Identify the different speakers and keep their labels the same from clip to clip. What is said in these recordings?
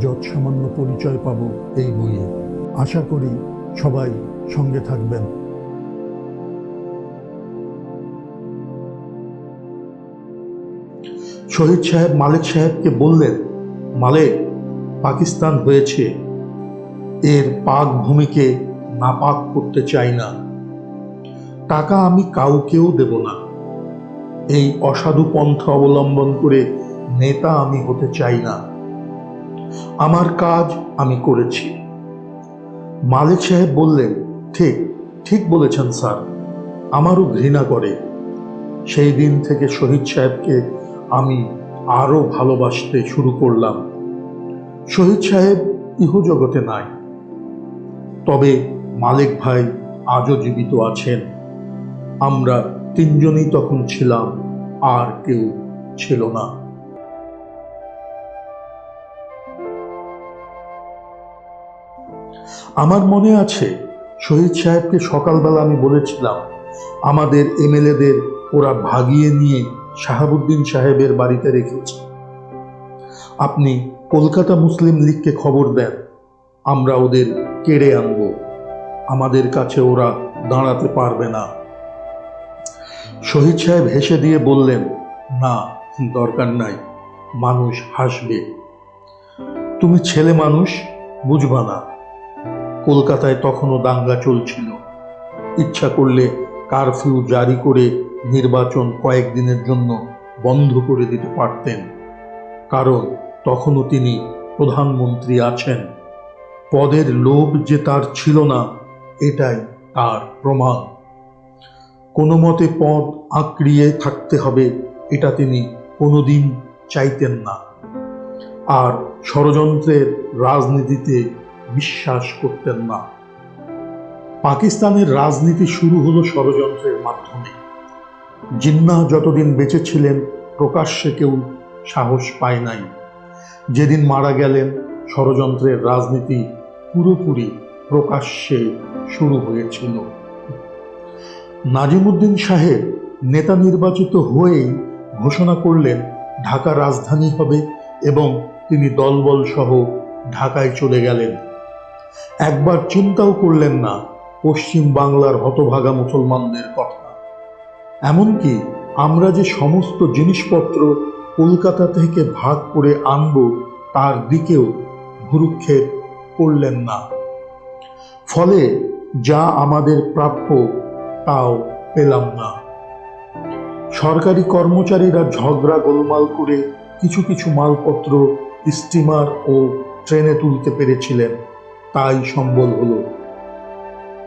Speaker 1: যৎসামান্য পরিচয় পাব এই বইয়ে। আশা করি সবাই সঙ্গে থাকবেন।
Speaker 2: শহীদ সাহেব, মালিক সাহেবকে বললেন মালিক পাকিস্তান হয়েছে। এর পাক ভূমিকে নাপাক করতে চাই না। টাকা আমি কাউকেও দেব না। এই অসাধু পন্থা অবলম্বন করে নেতা আমি হতে চাই না। আমার কাজ আমি করেছি। মালিক সাহেব বললেন, ঠিক ঠিক বলেছেন স্যার, আমারও ঘৃণা করে। সেই দিন থেকে শহীদ সাহেবকে আমি আরও ভালোবাসতে শুরু করলাম। শহীদ সাহেব ইহজগতে নাই। তবে মালিক ভাই আজও জীবিত আছেন। আমরা তিনজনই তখন ছিলাম, আর কেউ ছিল না। আমার মনে আছে, শহীদ সাহেবকে সকালবেলা আমি বলেছিলাম, আমাদের এমএলএদের ওরা ভাগিয়ে নিয়ে শাহাবুদ্দিন সাহেবের বাড়িতে রেখেছে। আপনি কলকাতা মুসলিম লীগকে খবর দেন, আমরা ওদের কেড়ে আনব। আমাদের কাছে ওরা দাঁড়াতে পারবে না। শহীদ সাহেব হেসে দিয়ে বললেন, না, দরকার নাই, মানুষ হাসবে। তুমি ছেলে মানুষ, বুঝবা না। কলকাতায় তখনও দাঙ্গা চলছিল। ইচ্ছা করলে কারফিউ জারি করে নির্বাচন কয়েকদিনের জন্য বন্ধ করে দিতে পারতেন। কারণ তখনও তিনি প্রধানমন্ত্রী আছেন। পদের লোভ যে তার ছিল না, এটাই তার প্রমাণ। কোনো মতে পদ আঁকড়িয়ে থাকতে হবে, এটা তিনি কোনোদিন চাইতেন না। আর ষড়যন্ত্রের রাজনীতিতে বিশ্বাস করতেন না। পাকিস্তানের রাজনীতি শুরু হলো ষড়যন্ত্রের মাধ্যমে। জিন্নাহ যতদিন বেঁচে ছিলেন, প্রকাশ্যে কেউ সাহস পায় নাই। যেদিন মারা গেলেন, ষড়যন্ত্রের রাজনীতি পুরোপুরি প্রকাশ্যে শুরু হয়েছিল। নাজিমুদ্দিন সাহেব নেতা নির্বাচিত হয়েই ঘোষণা করলেন, ঢাকা রাজধানী হবে এবং তিনি দলবল সহ ঢাকায় চলে গেলেন। একবার চিন্তাও করলেন না পশ্চিম বাংলার হতভাগা মুসলমানদের কথা। এমনকি আমরা যে সমস্ত জিনিসপত্র কলকাতা থেকে ভাগ করে আনব, তার দিকেও ভুরুক্ষেপ করলেন না। ফলে যা আমাদের প্রাপ্য তাও পেলাম না। সরকারি কর্মচারীরা ঝগড়া গোলমাল করে কিছু কিছু মালপত্র, স্টিমার ও ট্রেনে তুলতে পেরেছিলেন। তাই সম্বল হলো।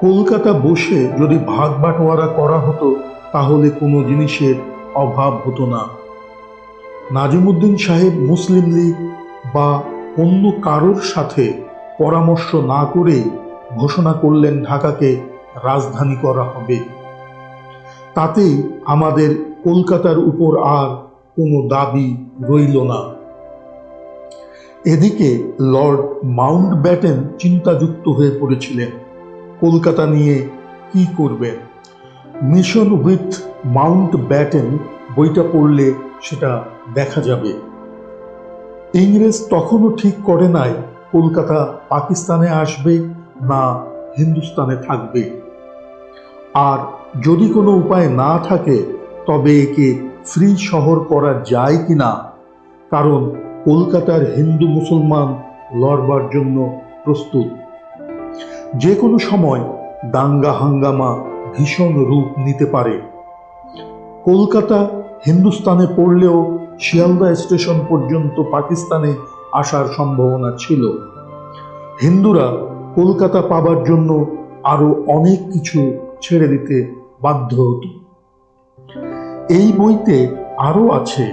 Speaker 2: কলকাতা বসে যদি ভাগ বাটোয়ারা করা হতো, তাহলে কোনো জিনিসের অভাব হতো না। নাজিমুদ্দিন সাহেব মুসলিম লীগ বা অন্য কারোর সাথে পরামর্শ না করে ঘোষণা করলেন ঢাকাকে রাজধানী করা হবে। তাতেই আমাদের কলকাতার উপর আর কোনো দাবি রইল না। এদিকে লর্ড মাউন্ট ব্যাটেন চিন্তাযুক্ত হয়ে পড়েছিলেন। কলকাতা নিয়ে কি করবেন মিশন উইথ মাউন্ট ব্যাটেন বইটা পড়লে সেটা দেখা যাবে। ইংরেজ তখনও ঠিক করে নাই কলকাতা পাকিস্তানে আসবে না হিন্দুস্তানে থাকবে। আর যদি কোনো উপায় না থাকে, তবে একে ফ্রি শহর করা যায় কি না কারণ কলকাতার হিন্দু মুসলমান লড়বার জন্য প্রস্তুত। যে কোনো সময় দাঙ্গা হাঙ্গামা ভীষণ রূপ নিতে পারে। কলকাতা হিন্দুস্তানে পড়লেও শিয়ালদা স্টেশন পর্যন্ত পাকিস্তানে আসার সম্ভাবনা ছিল। হিন্দুরা কলকাতা পাবার জন্য আরও অনেক কিছু ছেড়ে দিতে বাধ্য হতো। এই বইতে আরও আছে,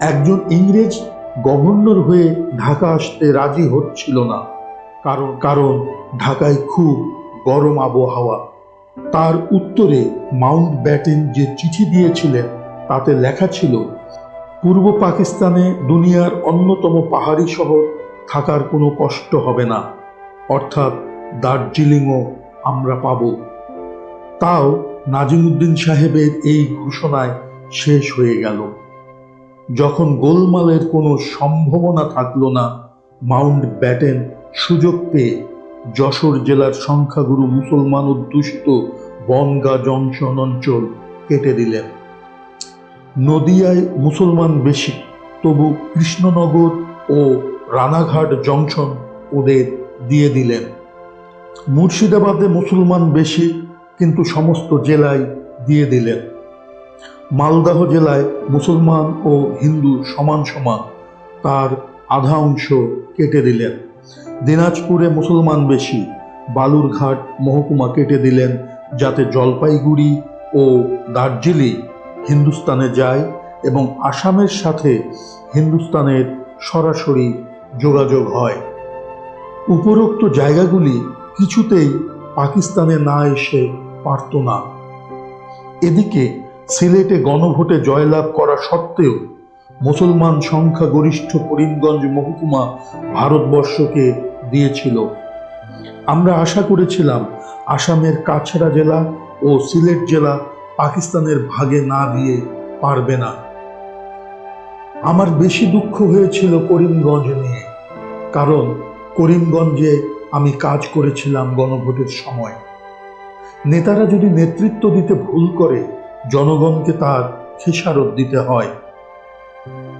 Speaker 2: একজন ইংরেজ গভর্নর হয়ে ঢাকা আসতে রাজি হচ্ছিল না। কারণ কারণ ঢাকায় খুব গরম আবহাওয়া। তার উত্তরে মাউন্ট ব্যাটেন যে চিঠি দিয়েছিলেন, তাতে লেখা ছিল, পূর্ব পাকিস্তানে দুনিয়ার অন্যতম পাহাড়ি শহর, থাকার কোনো কষ্ট হবে না। অর্থাৎ দার্জিলিংও আমরা পাব। তাও নাজিমুদ্দিন সাহেবের এই ঘোষণায় শেষ হয়ে গেল। যখন গোলমালের কোনো সম্ভাবনা থাকল না, মাউন্ট ব্যাটেন সুযোগ পেয়ে যশোর জেলার সংখ্যাগুরু মুসলমান অধ্যুষিত বনগা জংশন অঞ্চল কেটে দিলেন। নদিয়ায় মুসলমান বেশি, তবু কৃষ্ণনগর ও রানাঘাট জংশন ওদের দিয়ে দিলেন। মুর্শিদাবাদে মুসলমান বেশি, কিন্তু সমস্ত জেলায় দিয়ে দিলেন। মালদাহ জেলায় মুসলমান ও হিন্দু সমান সমান তার আধা অংশ কেটে দিলেন। দিনাজপুরে মুসলমান বেশি, বালুরঘাট মহকুমা কেটে দিলেন যাতে জলপাইগুড়ি ও দার্জিলিং হিন্দুস্তানে যায় এবং আসামের সাথে হিন্দুস্তানের সরাসরি যোগাযোগ হয়। উপরোক্ত জায়গাগুলি কিছুতেই পাকিস্তানে না এসে পারত না। এদিকে সিলেটে গণভোটে জয়লাভ করা সত্ত্বেও মুসলমান সংখ্যাগরিষ্ঠ করিমগঞ্জ মহকুমা ভারতবর্ষকে দিয়েছিল। আমরা আশা করেছিলাম আসামের কাছড়া জেলা ও সিলেট জেলা পাকিস্তানের ভাগে না দিয়ে পারবে না। আমার বেশি দুঃখ হয়েছিল করিমগঞ্জ নিয়ে, কারণ করিমগঞ্জে আমি কাজ করেছিলাম গণভোটের সময়। নেতারা যদি নেতৃত্ব দিতে ভুল করে জনগণকে তার খেসারত দিতে হয়।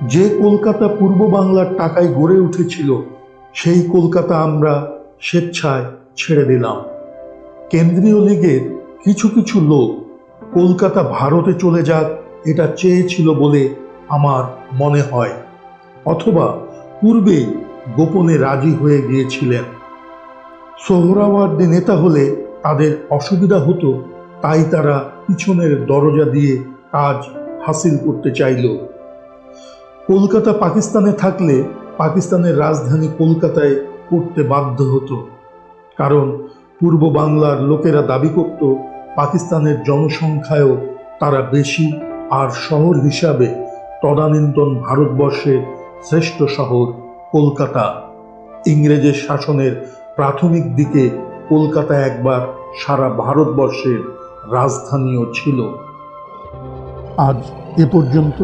Speaker 2: যে কলকাতা পূর্ব বাংলার টাকায় গড়ে উঠেছিল, সেই কলকাতা আমরা স্বেচ্ছায় ছেড়ে দিলাম। কেন্দ্রীয় লীগের কিছু কিছু লোক কলকাতা ভারতে চলে যাক, এটা চেয়েছিল বলে আমার মনে হয়, অথবা পূর্বেই গোপনে রাজি হয়ে গিয়েছিলেন। সোহরাওয়ার্দী নেতা হলে তাদের অসুবিধা হতো, তাই তারা পিছনের দরজা দিয়ে কাজ হাসিল করতে চাইল। কলকাতা পাকিস্তানে থাকলে পাকিস্তানের রাজধানী কলকাতায় করতে বাধ্য হতো। কারণ পূর্ব বাংলার লোকেরা দাবি করত, পাকিস্তানের জনসংখ্যায়ও তারা বেশি আর শহর হিসাবে তদানীন্তন ভারতবর্ষের শ্রেষ্ঠ শহর কলকাতা। ইংরেজের শাসনের প্রাথমিক দিকে কলকাতা একবার সারা ভারতবর্ষের রাজধানীও ছিল।
Speaker 1: আজ এ পর্যন্ত